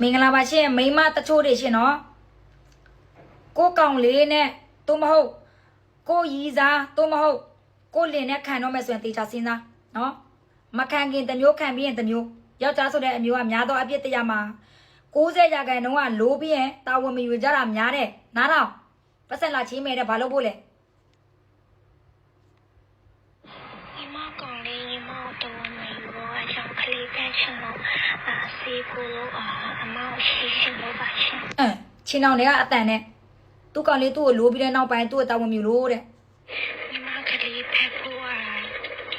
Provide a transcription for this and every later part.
မင်္ဂလာပါရှင်မိန်းမတချို့တွေရှင်နော်ကိုကောင်လေးနဲ့သို့မဟုတ်ကိုရီစားသို့မဟုတ်ကိုလင်နဲ့ခံတော့မယ်ဆိုရင်တေချာစဉ်းစားနော်မခံခင်တစ်မျိုးခံပြီးရင်တစ်မျိုးယောက်ျားဆိုတဲ့အမျိုးကများတော့အပြစ်တရားမှာ90ရာခိုင်နှုန်းကလိုးပြီးရင်တာဝန်မယူကြတာများတဲ့နားတော့ပတ်ဆက်လာချင်းမဲတဲ့ဘာလို့ဖို့လဲညီမကောင်လေးညီမတော်မယူ တော့အကြောင်းကလေးပဲချင်လို့အာစေဖို့လို့အာအမောက်ရှိချင်လို့ပါရှင်အင်းချင်းအောင်တွေကအတန်နဲ့သူ့ကောင်လေးသူ့ကိုလိုးပြီးတဲ့နောက်ပိုင်းသူ့ကိုတာဝန်မယူလို့တဲ့ညီမကလေးဖက်ဖို့အာ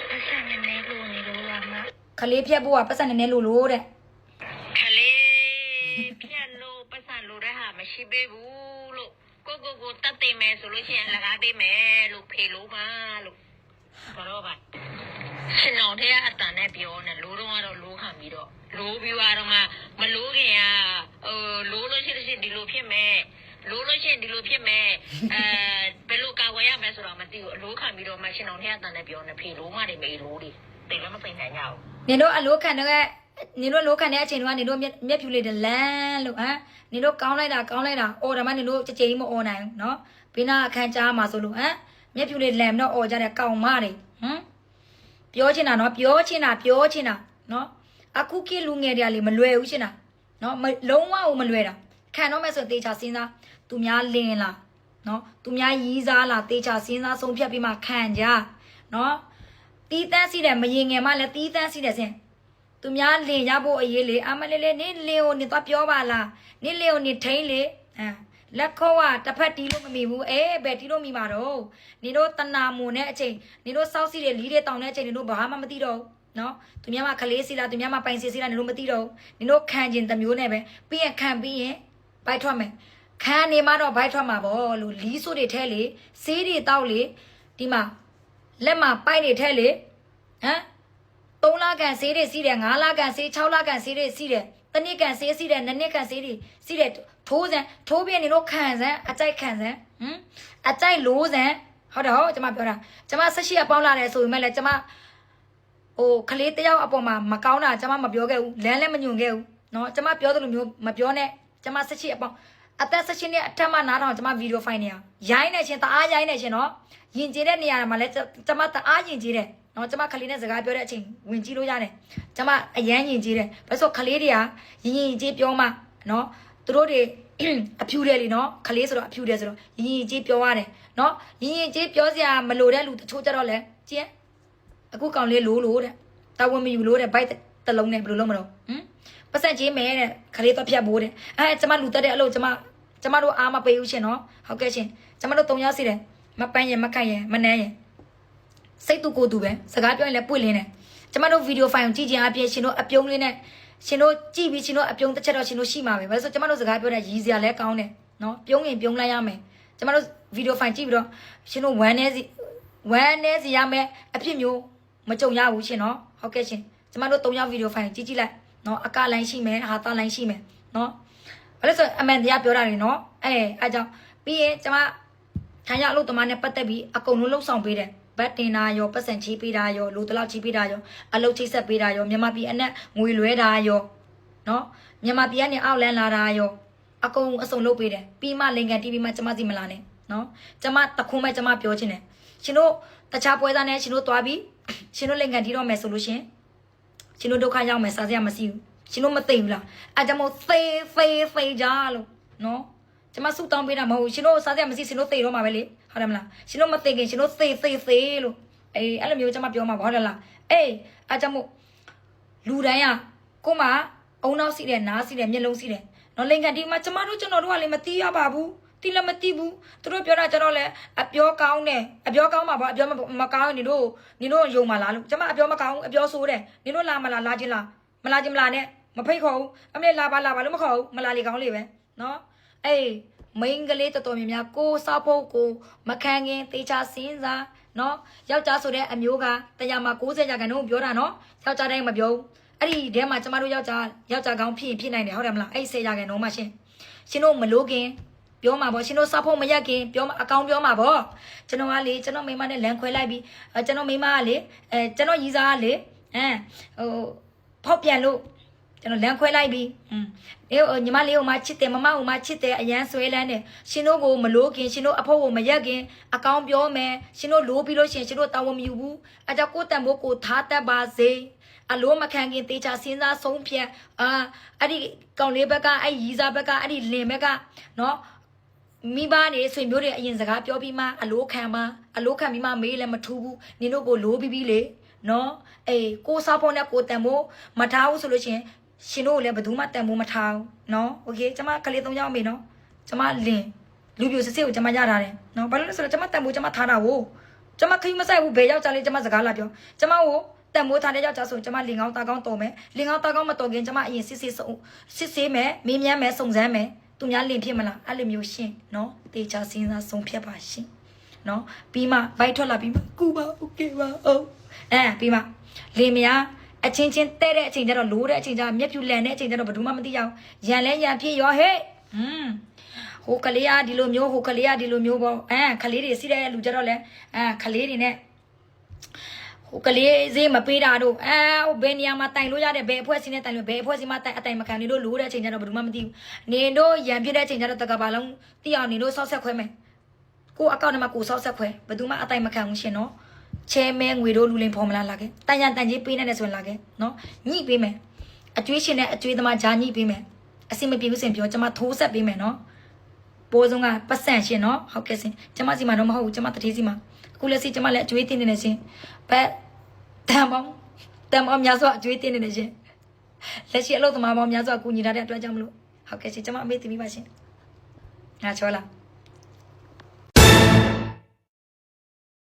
ပတ်စံနေနေလို့နေလို့လာမခလေးဖြတ်ဖို့ကပတ်ဆက်နေနေလို့လို့တဲ့ကလေးပြက်လို့ပတ်စံလို့တဲ့ဟာမရှိပေးဘူးလို့ကိုကိုကိုတတ်သိမယ်ဆိုလို့ရှိရင်လကားပေးမယ်လို့ဖေလို့ပါလို့ဘာလို့ပါ ရှင်တော်တဲ့အတန်နဲ့ပြောနေလို့တော့ကတော့လိုးခံပြီးတော့လိုးပြီးတော့မှမလိုးခင်ကဟိုလိုးလို့ရှိလို့ရှိရင်ဒီလိုဖြစ်မယ်လိုးလို့ရှိရင်ဒီလိုဖြစ်မယ်အဲဘယ်လိုကာဝယ်ရမလဲဆိုတော့မသိဘူးအလိုးခံပြီးတော့မှရှင်တော်တဲ့အတန်နဲ့ပြောနေဖေလို့မှနေမေးလို့ဒီတိတ်လည်းမသိနိုင်ကြဘူးနင်တို့အလိုခံတဲ့နင်တို့လိုခံတဲ့အချိန်တုန်းကနင်တို့မျက်မျက်ဖြူလေးတလန်းလို့ဟမ်နင်တို့ကောင်းလိုက်တာကောင်းလိုက်တာအော်ဒါမှနင်တို့ကြကြကြီးမအော်နိုင်ဘူးနော်ဘေးနာအခန်းကြားမှာဆိုလို့ဟမ်မျက်ဖြူလေးလန်တော့အော်ကြတဲ့ကောင်မတွေဟမ် ပြောချင်တာနော်ပြောချင်တာပြောချင်တာနော်အခုခေတ်လူငယ်တွေကလေမလွယ်ဘူးရှင်းတာနော်မလုံးဝမလွယ်တာခံတော့မဲ့ဆိုရင်တေချာစဉ်းစားသူများလင်းလားနော်သူများရီးစားလားတေချာစဉ်းစားဆုံးဖြတ်ပြီးမှခံကြနော်တီးတန်းစီတဲ့မရင်ငယ်မှလည်းတီးတန်းစီတဲ့စင်သူများလင်ရဖို့အရေးလေအမလေးလေးနေလင်ကိုနေတော့ပြောပါလားနေလင်ကိုနေထိန်လေအဲ လက်ခေါ်ကတစ်ဖက်တီးလို့မမီဘူးအေးဘယ်တီးလို့မီမှာတော့နေတို့တနာမွန်တဲ့အချိန်နေတို့စောက်စီတဲ့လီးတဲ့တောင်တဲ့အချိန်နေတို့ဘာမှမသိတော့ဘူးနော်သူများမခလေးစီလားသူများမပိုင်စီစီလားနေတို့မသိတော့ဘူးနေတို့ခံကျင်တစ်မျိုးနဲ့ပဲပြီးရင်ခံပြီးရင်ဘိုက်ထွက်မယ်ခံနေမှတော့ဘိုက်ထွက်မှာပေါ့လို့လီးဆိုးတွေထဲလေဆေးတွေတောက်လေဒီမှာလက်မှာပိုက်တွေထဲလေဟမ်3လကန်ဆေးတွေစီးတယ်5လကန်ဆေး6လကန်ဆေးတွေစီးတယ် တစ်နှစ်ကန်ဆေးစီးတယ်နှစ်နှစ်ကန်ဆေးတွေစီးတယ်ထိုးစံထိုးပြနေတော့ခံစံအကြိုက်ခံစံဟမ်အကြိုက်လိုးစံဟုတ်တယ်ဟုတ်ကျွန်မပြောတာကျွန်မဆက်ရှိအပေါင်းလာတယ်ဆိုပေမဲ့လည်းကျွန်မဟိုကလေးတယောက်အပေါ်မှာမကောင်းတာကျွန်မမပြောခဲ့ဘူးလမ်းလည်းမညွန်ခဲ့ဘူးเนาะကျွန်မပြောသလိုမျိုးမပြောနဲ့ကျွန်မဆက်ရှိအပေါင်းအသက်ဆက်ရှိနဲ့အထက်မှနားထောင်ကျွန်မဗီဒီယိုဖိုင်နေရရိုင်းနေချင်းတအားရိုင်းနေချင်းเนาะယင်ကျေးတဲ့နေရာမှာလည်းကျွန်မတအားယင်ကျေးတယ် နော်ကျွန်မခလေးနဲ့စကားပြောတဲ့အချိန်ဝင်ကြည့်လို့ရတယ်ကျွန်မအရန်ယင်ကျေးတယ်ဘာလို့ခလေးတွေကယင်ယင်ကျေးပြောမှနော်သူတို့တွေအဖြူတယ်လीနော်ခလေးဆိုတော့အဖြူတယ်ဆိုတော့ယင်ယင်ကျေးပြောရတယ်နော်ယင်ယင်ကျေးပြောစရာမလိုတဲ့လူတချို့ကြတော့လဲကျင်းအခုကောင်လေးလိုးလို့တဲ့တာဝန်မယူလို့တဲ့ဘိုက်တလုံးနဲ့ဘယ်လိုလုပ်မလို့ဟမ်ပတ်ဆက်ချင်းမဲတဲ့ခလေးတော့ဖြတ်ဖို့တဲ့အဲကျွန်မလူတက်တဲ့အလုပ်ကျွန်မကျွန်မတို့အားမပေးဘူးရှင်နော်ဟုတ်ကဲ့ရှင်ကျွန်မတို့တုံရောက်စီတယ်မပန်းရင်မခိုက်ရင်မနှမ်းရင် စိတ်တူကိုယ်တူပဲစကားပြောရင်လည်းပွင့်လင်းတယ်ကျမတို့ဗီဒီယိုဖိုင်ကိုကြည့်ခြင်းအပြင်ရှင်တို့အပြုံးလေးနဲ့ရှင်တို့ကြည့်ပြီးရှင်တို့အပြုံးတစ်ချက်တော့ရှင်တို့ရှိမှာပဲဘာလို့ဆိုကျမတို့စကားပြောတဲ့ရည်စရာလည်းကောင်းတယ်နော်ပြုံးရင်ပြုံးလိုက်ရမယ်ကျမတို့ဗီဒီယိုဖိုင်ကြည့်ပြီးတော့ရှင်တို့ဝမ်းနေစီဝမ်းနေစီရမယ်အဖြစ်မျိုးမကြုံရဘူးရှင်နော်ဟုတ်ကဲ့ရှင်ကျမတို့၃ယောက်ဗီဒီယိုဖိုင်ကြည့်ကြည့်လိုက်နော်အကလိုင်းရှိမယ်ဟာတာလိုင်းရှိမယ်နော်ဘာလို့ဆိုအမှန်တရားပြောတာလေနော်အဲအဲကြောင့်ပြီးရင်ကျမထိုင်ရအလုပ်သမားနဲ့ပတ်သက်ပြီးအကုန်လုံးလှုပ်ဆောင်ပေးတယ် ဘတ်တင်တာရောပတ်စံချီးပေးတာရောလူတလောက်ချီးပေးတာရောအလုပ်ချိတ်ဆက်ပေးတာရောမြန်မာပြည်အနက်ငွေလွဲတာရောနော်မြန်မာပြည်ကနေအောက်လန်းလာတာရောအကုန်အစုံလုပ်ပေးတယ်ပြီးမှလင်ကန် TV မှာကျမစီမလာနဲ့နော်ကျမတခုံးမဲ့ကျမပြောချင်တယ်ရှင်တို့တခြားပွဲသားနဲ့ရှင်တို့သွားပြီးရှင်တို့လင်ကန်တီးတော့မယ်ဆိုလို့ရှင်ရှင်တို့ဒုက္ခရောက်မယ်စားစရာမရှိဘူးရှင်တို့မသိဘူးလားအဲကြောင့်မို့သေသေသေကြလို့နော် ကျမဆူတောင်းပေးတာမဟုတ်ဘူးရှင်တို့စားစရာမရှိရှင်တို့သေတော့မှာပဲလေဟုတ်တယ်မလားရှင်တို့မသေခင်ရှင်တို့သေသေသေလို့အေးအဲ့လိုမျိုးကျမပြောမှာပါဟုတ်တယ်လားအေးအားကြောင့်မို့လူတိုင်းကကိုမအုံနောက်စီတယ်နားစီတယ်မျက်လုံးစီတယ်နော်လင်ကန်ဒီမှာကျမတို့ကျွန်တော်တို့ကလည်းမတီးရပါဘူးတီးလည်းမတီးဘူးသူတို့ပြောတာကျတော့လေအပြောကောင်းတယ်အပြောကောင်းမှာပေါ့အပြောမကောင်းရင်နင်တို့နင်တို့ယုံမှာလားလို့ကျမအပြောမကောင်းအပြောဆိုးတယ်နင်တို့လာမလားလာချင်းလားမလာချင်းမလာနဲ့မဖိတ်ခေါ်ဘူးအမေလာပါလာပါလို့မခေါ်ဘူးမလာလေကောင်းလေပဲနော် အေးမိန်းကလေးတော်တော်များများကိုစားဖို့ကိုမခံခင်တေချာစင်းစားနော်ယောက်ျားဆိုတဲ့အမျိုးကတရားမှာ60ရာခိုင်နှုန်းပြောတာနော်ယောက်ျားတိုင်းမပြောဘူးအဲ့ဒီထဲမှာကျမတို့ယောက်ျားယောက်ျားကောင်းဖြစ်ရင်ဖြစ်နိုင်တယ်ဟုတ်တယ်မလားအဲ့ဒီ10ရာခိုင်နှုန်းမှရှင်ရှင်တို့မလို့ခင်ပြောမှာပေါ့ရှင်တို့စားဖို့မရက်ခင်ပြောမှာအကောင်ပြောမှာပေါ့ကျွန်တော်ကလေကျွန်တော်မိန်းမနဲ့လမ်းခွဲလိုက်ပြီးအဲကျွန်တော်မိန်းမကလေအဲကျွန်တော်ရီးစားကလေအဲဟိုဖောက်ပြန်လို့တ ကျွန်တော်လမ်းခွဲလိုက်ပြီอืมအေးညီမလေးကိုမှချစ်တယ်မမကိုမှချစ်တယ်အရန်ဆွဲလန်းတယ်ရှင်တို့ကိုမလို့ခင်ရှင်တို့အဖို့ကိုမရက်ခင်အကောင်းပြောမယ်ရှင်တို့လိုပြီးလို့ရှင်ရှင်တို့တာဝန်မယူဘူးအကြောကိုတန်ဖို့ကိုထားတတ်ပါစေအလိုမခံခင်တေချာစဉ်းစားဆုံးဖြတ်အာအဲ့ဒီကောင်လေးဘက်ကအဲ့ရီစာဘက်ကအဲ့ဒီလင်ဘက်ကနော်မိဘနေဆွေမျိုးတွေအရင်စကားပြောပြီးမှအလိုခံမှအလိုခံပြီးမှမေးလည်းမထူးဘူးနင်တို့ကိုလိုပြီးပြီးလေနော်အေးကိုစားဖို့နဲ့ကိုတန်ဖို့မထားဘူးဆိုလို့ရှရင် ရှင်တို့ကိုလည်းဘယ်သူမှတန်ဖို့မထားဘူးနော်โอเคကျမကလေး၃ယောက်မေနော်ကျမလင်လူပြိုစစ်စစ်ကိုကျမရတာတယ်နော်ဘာလို့လဲဆိုတော့ကျမတန်ဖို့ကျမထားတာကိုကျမခရီးမဆိုင်ဘူးဘယ်ယောက်ျားလေးကျမစကားလာပြောကျမကိုတန်မိုးထားတဲ့ယောက်ျားဆိုကျမလင်ကောင်းတာကောင်းတော်မယ်လင်ကောင်းတာကောင်းမတော်ခင်ကျမအရင်စစ်စစ်စုံစစ်ဆေးမယ်မင်းမြန်းမယ်စုံစမ်းမယ်သူများလင်ဖြစ်မလားအဲ့လိုမျိုးရှင်နော်တေချာစဉ်းစားဆုံးဖြတ်ပါရှင်နော်ပြီးမှဘိုက်ထွက်လာပြီးမှကူပါโอเคပါဟုတ်အဲပြီးမှလင်မယား အချင်းချင်းတဲ့တဲ့အချိန်ကျတော့လိုးတဲ့အချိန်ကျမျက်ဖြူလန်တဲ့အချိန်ကျတော့ဘယ်သူမှမသိရအောင်ရန်လဲရန်ဖြစ်ရောဟဲ့อืมဟိုကလေးကဒီလိုမျိုးဟိုကလေးကဒီလိုမျိုးပေါ့အဲကလေးတွေစီးတဲ့လူကြတော့လဲအဲကလေးတွေနဲ့ဟိုကလေးဈေးမပေးတာတို့အဲဟိုဘယ်နေရာမှာတိုင်လို့ရတဲ့ဘယ်အဖွဲ့အစည်းနဲ့တိုင်လို့ဘယ်အဖွဲ့အစည်းမှာတိုင်အတိုင်မခံနေလို့လိုးတဲ့အချိန်ကျတော့ဘယ်သူမှမသိဘူးနေတို့ရံပြစ်တဲ့အချိန်ကျတော့တကဘာလုံးတိအောင်နေတို့ဆောက်ဆက်ခွဲမယ်ကိုအကောင့်ထဲမှာကိုဆောက်ဆက်ခွဲဘယ်သူမှအတိုင်မခံဘူးရှင်နော် ချဲမဲငွေတို့လူလင်ဖော်မလာလာခဲ့တန်ရန်တန်ကြီးပေးနေတယ်ဆိုရင်လာခဲ့နော်ညှိပေးမယ်အကျွေးရှင်နဲ့အကျွေးသမားဂျာညှိပေးမယ်အစင်မပြေဘူးစင်ပြောကျွန်မထိုးဆက်ပေးမယ်နော်ပိုးစုံကပတ်စံရှင်နော်ဟုတ်ကဲ့စင်ကျွန်မစီမှာတော့မဟုတ်ဘူးကျွန်မတတိစီမှာအခုလက်စီကျွန်မလည်းအကျွေးတင်နေနေရှင်ဘက်တန်ပေါင်းတန်ပေါင်းများစွာအကျွေးတင်နေတယ်ရှင်လက်ရှိအလုပ်သမားပေါင်းများစွာကူညီထားတဲ့အတွက်ကြောင့်မလို့ဟုတ်ကဲ့ရှင်ကျွန်မအမေတင်ပြီးပါရှင်ငါချောလား